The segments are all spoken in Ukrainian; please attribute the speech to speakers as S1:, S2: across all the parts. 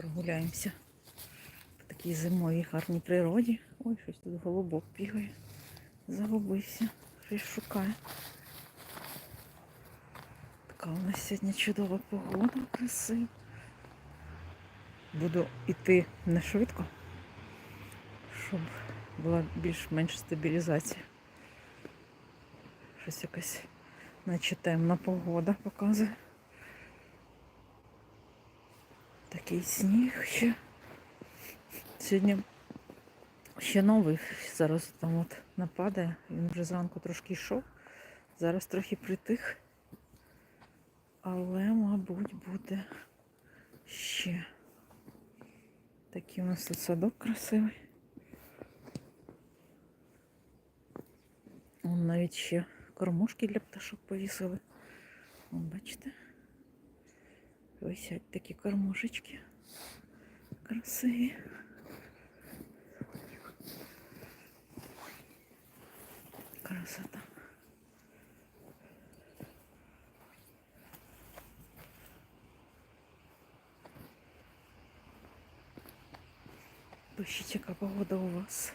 S1: прогуляємося по такій зимовій гарній природі. Ой, щось тут голубок бігає. Загубився, щось шукає. Така у нас сьогодні чудова погода, красива. Буду йти не швидко, щоб була більш-менш стабілізація. Щось якась наче темна погода показує. Такий сніг ще. Сьогодні ще новий. Зараз там от нападає. Він вже зранку трошки йшов. Зараз трохи притих. Але, мабуть, буде ще. Такий у нас тут садок красивий. Вон навіть ще кормушки для пташок повісили. Вон, бачите? Висять такі кормушечки. Красиві. Красота. Пишіть, яка погода у вас.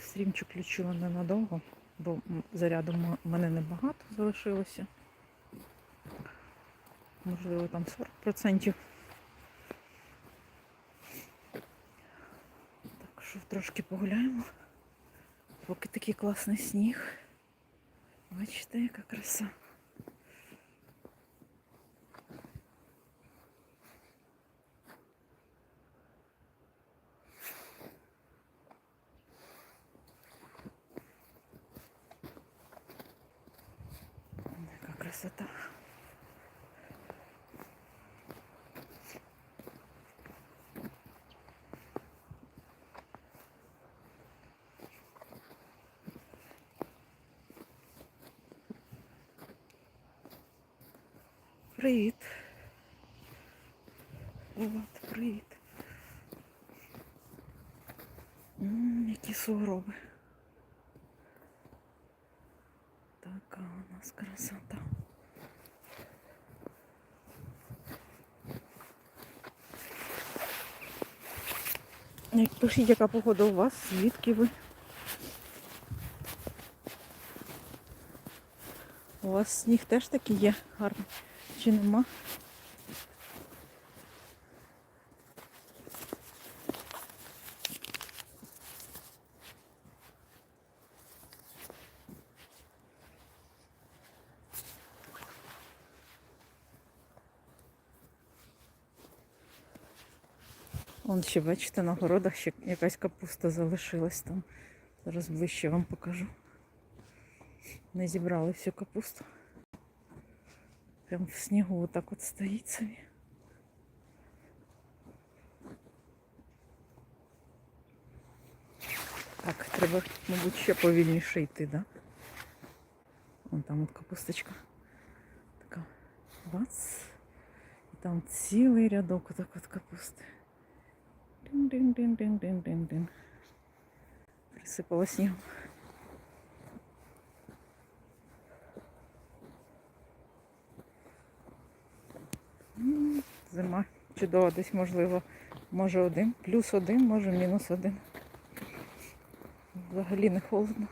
S1: Стрімчик включила ненадовго, Бо заряду в мене небагато залишилося. Можливо, там 40%. Так що трошки погуляємо. Поки такий класний сніг. Бачите, яка краса. Яка красота. Привіт. Влад, привіт. М, які сугроби. Така у нас красота. Пишіть, яка погода у вас, звідки ви? У вас сніг теж такий є гарний? Чи нема? Вон ще, бачите, на городах ще якась капуста залишилась там. Зараз ближче вам покажу. Не зібрали всю капусту. Прям в снігу отак от стоїть собі. Так, треба, мабуть, ще повільніше йти, да? Вон там от капусточка. Така бац. І там цілий рядок отак от капусти. Дин-дин-дин-дин-дин-дин-дин. Присипала снігом. Зима чудова, десь можливо, може один, плюс один, може мінус один. Взагалі не холодно.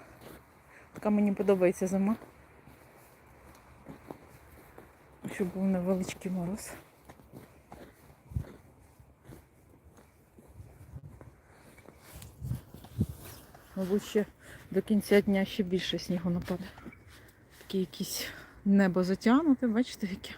S1: Така мені подобається зима. Щоб був невеличкий мороз. Мабуть, ще до кінця дня ще більше снігу нападе. Таке якісь небо затягнуте, бачите, яке.